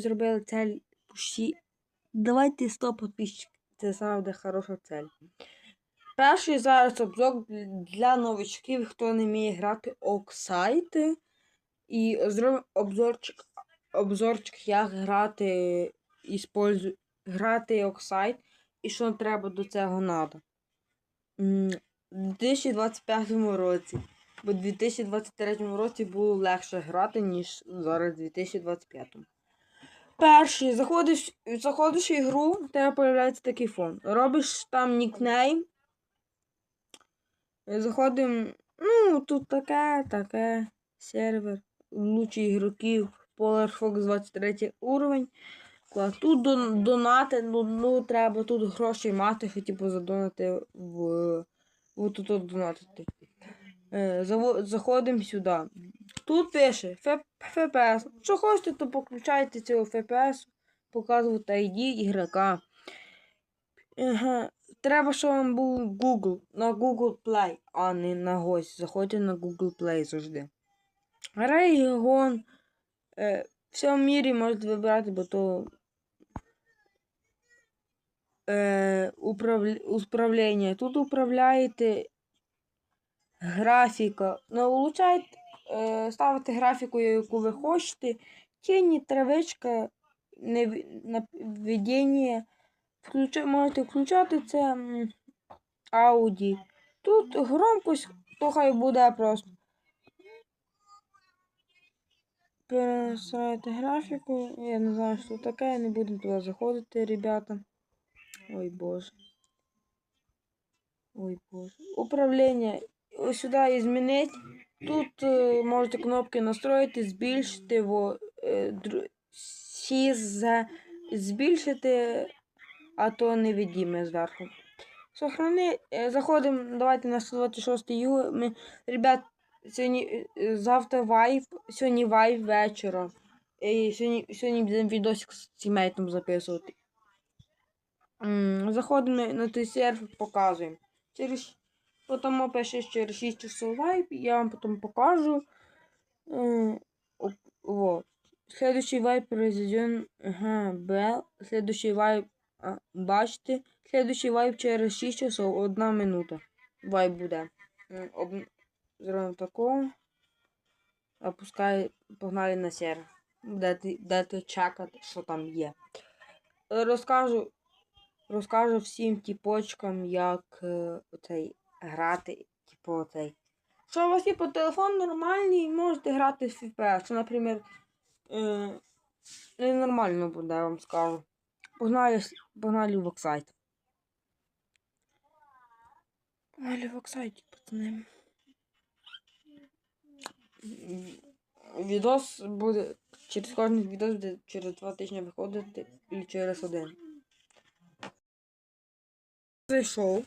зробили цель пущі. Давайте 100 підписчиків. Це буде хороша цель. Перший зараз обзор для новичків, хто не вміє грати оксайти. І зробимо обзорчик, обзорчик, як грати, іспользу, грати оксайт і що треба до цього надо. У 2025 році. Бо у 2023 році було легше грати, ніж зараз у 2025. Перший, заходиш, заходиш в ігру, у тебе появляється такий фон. Робиш там нікнейм. Заходимо. Ну, тут таке, таке. Сервер. Лучі ігроків. Polar Fox 23 уровень. Тут дон- донати, ну, ну треба тут гроші мати, щоб типу, задонати в. в тут донатити. Е, заходимо сюди. Тут пише FPS. Що хочете, то включайте цього FPS, показувати ID ігрока. Треба, щоб вам був Google. На Google Play, а не на гость. Заходьте на Google Play завжди. Регіон. Е, в цьому мірі можете вибирати, бо то е, управлі... управління. Тут управляєте графіка. Ну, улучшайте, е, ставите графіку, яку ви хочете. Тіні, травичка, наведення. Можете включати це ауді. Тут громкость, то хай буде просто. Перестраюйте графіку. Я не знаю, що таке, не буду туди заходити, ребята. Ой боже. Ой боже. Управління. Ось сюди змінити. Тут е, можете кнопки настроїти, збільшити во, е, всі за збільшити, а то невидиме зверху. Сохрани. е, Заходимо, давайте на 126 ю. Ми, ребят, сьогодні е, завтра вайп, сьогодні вайп вечора. І сьогодні, сьогодні будемо відосик з тімейтом записувати. М, Заходимо на, той сервер, показуємо. Через, потім пише через 6 часов вайп, я вам потім покажу. Вот. Следующий вайп произведен. Ага, Б. Следующий вайп. Бачите. Следующий вайп через 6 часов, 1 минута. Вайп буде. М, Об... Зробимо такого. Опускай, погнали на сервер. Дайте, дайте чекати, що там є. Е, Розкажу, розкажу всім тіпочкам, як е, оцей грати, типу оцей. Що у вас є по телефон нормальний, можете грати в FPS. Що, наприклад, е, ненормально буде, я вам скажу. Погнали, погнали в оксайт. Погнали в оксайт, пацани. Відос буде. Через кожен відос буде через два тижні виходити і через один. Зайшов.